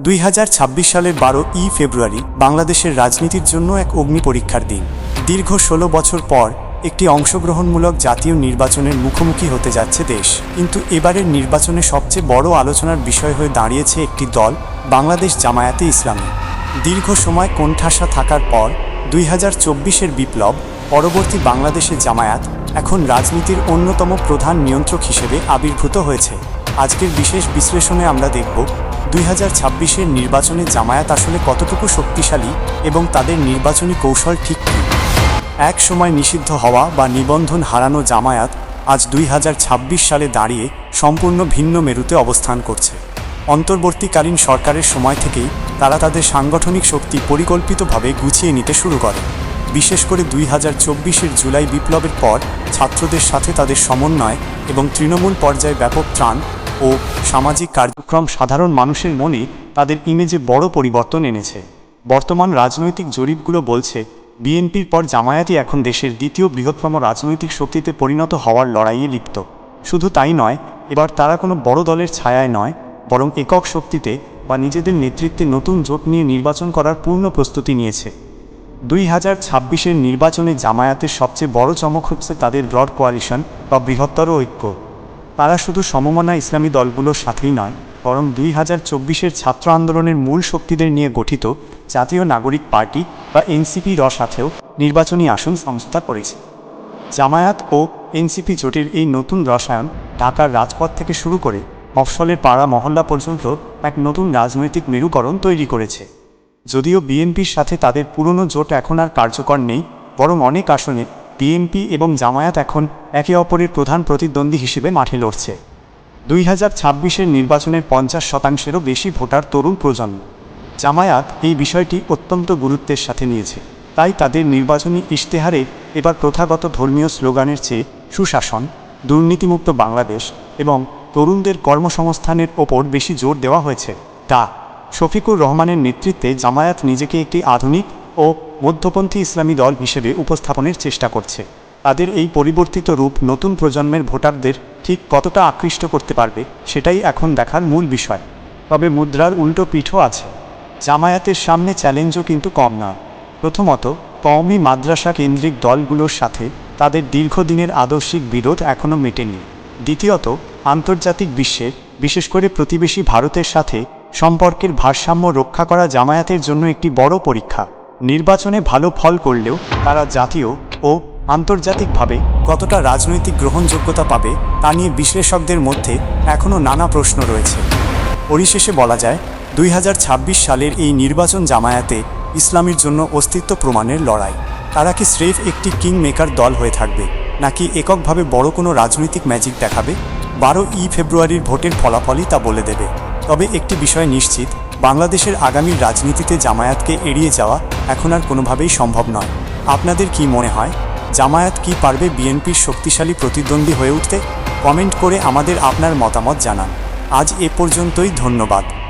দুই হাজার ছাব্বিশ সালের বারো ই ফেব্রুয়ারি বাংলাদেশের রাজনীতির জন্য এক অগ্নি পরীক্ষার দিন। দীর্ঘ ষোলো বছর পর একটি অংশগ্রহণমূলক জাতীয় নির্বাচনের মুখোমুখি হতে যাচ্ছে দেশ। কিন্তু এবারের নির্বাচনে সবচেয়ে বড় আলোচনার বিষয় হয়ে দাঁড়িয়েছে একটি দল, বাংলাদেশ জামায়াতে ইসলামী। দীর্ঘ সময় কোণঠাসা থাকার পর দুই হাজার বিপ্লব, পরবর্তী বাংলাদেশের জামায়াত এখন রাজনীতির অন্যতম প্রধান নিয়ন্ত্রক হিসেবে আবির্ভূত হয়েছে। আজকের বিশেষ বিশ্লেষণে আমরা দেখব দুই হাজার ছাব্বিশের নির্বাচনে জামায়াত আসলে কতটুকু শক্তিশালী এবং তাদের নির্বাচনী কৌশল ঠিক কী? এক সময় নিষিদ্ধ হওয়া বা নিবন্ধন হারানো জামায়াত আজ দুই হাজার ছাব্বিশ সালে দাঁড়িয়ে সম্পূর্ণ ভিন্ন মেরুতে অবস্থান করছে। অন্তর্বর্তীকালীন সরকারের সময় থেকেই তারা তাদের সাংগঠনিক শক্তি পরিকল্পিতভাবে গুছিয়ে নিতে শুরু করে। বিশেষ করে দুই হাজার জুলাই বিপ্লবের পর ছাত্রদের সাথে তাদের সমন্বয় এবং তৃণমূল পর্যায়ে ব্যাপক ত্রাণ ও সামাজিক কার্যক্রম সাধারণ মানুষের মনে তাদের ইমেজে বড় পরিবর্তন এনেছে। বর্তমান রাজনৈতিক জরিপগুলো বলছে, বিএনপির পর জামায়াতই এখন দেশের দ্বিতীয় বৃহত্তম রাজনৈতিক শক্তিতে পরিণত হওয়ার লড়াইয়ে লিপ্ত। শুধু তাই নয়, এবার তারা কোনো বড় দলের ছায়ায় নয়, বরং একক শক্তিতে বা নিজেদের নেতৃত্বে নতুন জোট নিয়ে নির্বাচন করার পূর্ণ প্রস্তুতি নিয়েছে। দুই হাজার ছাব্বিশের নির্বাচনে জামায়াতের সবচেয়ে বড় চমক হচ্ছে তাদের ব্রড কোয়ালিশন বা বৃহত্তর ঐক্য। তারা শুধু সমমনা ইসলামী দলগুলোর সাথেই নয়, বরং দুই হাজার চব্বিশের ছাত্র আন্দোলনের মূল শক্তিদের নিয়ে গঠিত জাতীয় নাগরিক পার্টি বা এনসিপির সাথেও নির্বাচনী আসন সংস্থা করেছে জামায়াত ও এনসিপি জোটের এই নতুন রসায়ন ঢাকার রাজপথ থেকে শুরু করে মফসলের পাড়া মহল্লা পর্যন্ত এক নতুন রাজনৈতিক মেরুকরণ তৈরি করেছে। যদিও বিএনপির সাথে তাদের পুরনো জোট এখন আর কার্যকর নেই, বরং অনেক আসনে বিএনপি এবং জামায়াত এখন একে অপরের প্রধান প্রতিদ্বন্দ্বী হিসেবে মাঠে লড়ছে। দুই হাজার ছাব্বিশের নির্বাচনের পঞ্চাশ শতাংশেরও বেশি ভোটার তরুণ প্রজন্ম। জামায়াত এই বিষয়টি অত্যন্ত গুরুত্বের সাথে নিয়েছে। তাই তাদের নির্বাচনী ইশতেহারে এবার প্রথাগত ধর্মীয় স্লোগানের চেয়ে সুশাসন, দুর্নীতিমুক্ত বাংলাদেশ এবং তরুণদের কর্মসংস্থানের ওপর বেশি জোর দেওয়া হয়েছে। তা শফিকুর রহমানের নেতৃত্বে জামায়াত নিজেকে একটি আধুনিক ও মধ্যপন্থী ইসলামী দল হিসেবে উপস্থাপনের চেষ্টা করছে। তাদের এই পরিবর্তিত রূপ নতুন প্রজন্মের ভোটারদের ঠিক কতটা আকৃষ্ট করতে পারবে, সেটাই এখন দেখার মূল বিষয়। তবে মুদ্রার উল্টো পিঠও আছে। জামায়াতের সামনে চ্যালেঞ্জও কিন্তু কম না। প্রথমত, কওমি মাদ্রাসা কেন্দ্রিক দলগুলোর সাথে তাদের দীর্ঘদিনের আদর্শিক বিরোধ এখনও মেটেনি। দ্বিতীয়ত, আন্তর্জাতিক বিশ্বের বিশেষ করে প্রতিবেশী ভারতের সাথে সম্পর্কের ভারসাম্য রক্ষা করা জামায়াতের জন্য একটি বড় পরীক্ষা। নির্বাচনে ভালো ফল করলেও তারা জাতীয় ও আন্তর্জাতিকভাবে কতটা রাজনৈতিক গ্রহণযোগ্যতা পাবে তা নিয়ে বিশ্লেষকদের মধ্যে এখনও নানা প্রশ্ন রয়েছে। পরিশেষে বলা যায়, দুই হাজার ছাব্বিশ সালের এই নির্বাচন জামায়াতে ইসলামের জন্য অস্তিত্ব প্রমাণের লড়াই। তারা কি স্রেফ একটি কিং মেকার দল হয়ে থাকবে, নাকি এককভাবে বড় কোনো রাজনৈতিক ম্যাজিক দেখাবে? বারো ই ফেব্রুয়ারির ভোটের ফলাফলই তা বলে দেবে। তবে একটি বিষয় নিশ্চিত বাংলাদেশের আগামী রাজনীতিতে জামায়াতকে এড়িয়ে যাওয়া এখন আর কোনোভাবেই সম্ভব নয়। আপনাদের কি মনে হয়, জামায়াত কি পারবে বিএনপির শক্তিশালী প্রতিদ্বন্দ্বী হয়ে উঠতে? কমেন্ট করে আমাদের আপনার মতামত জানান। আজ এ পর্যন্তই, ধন্যবাদ।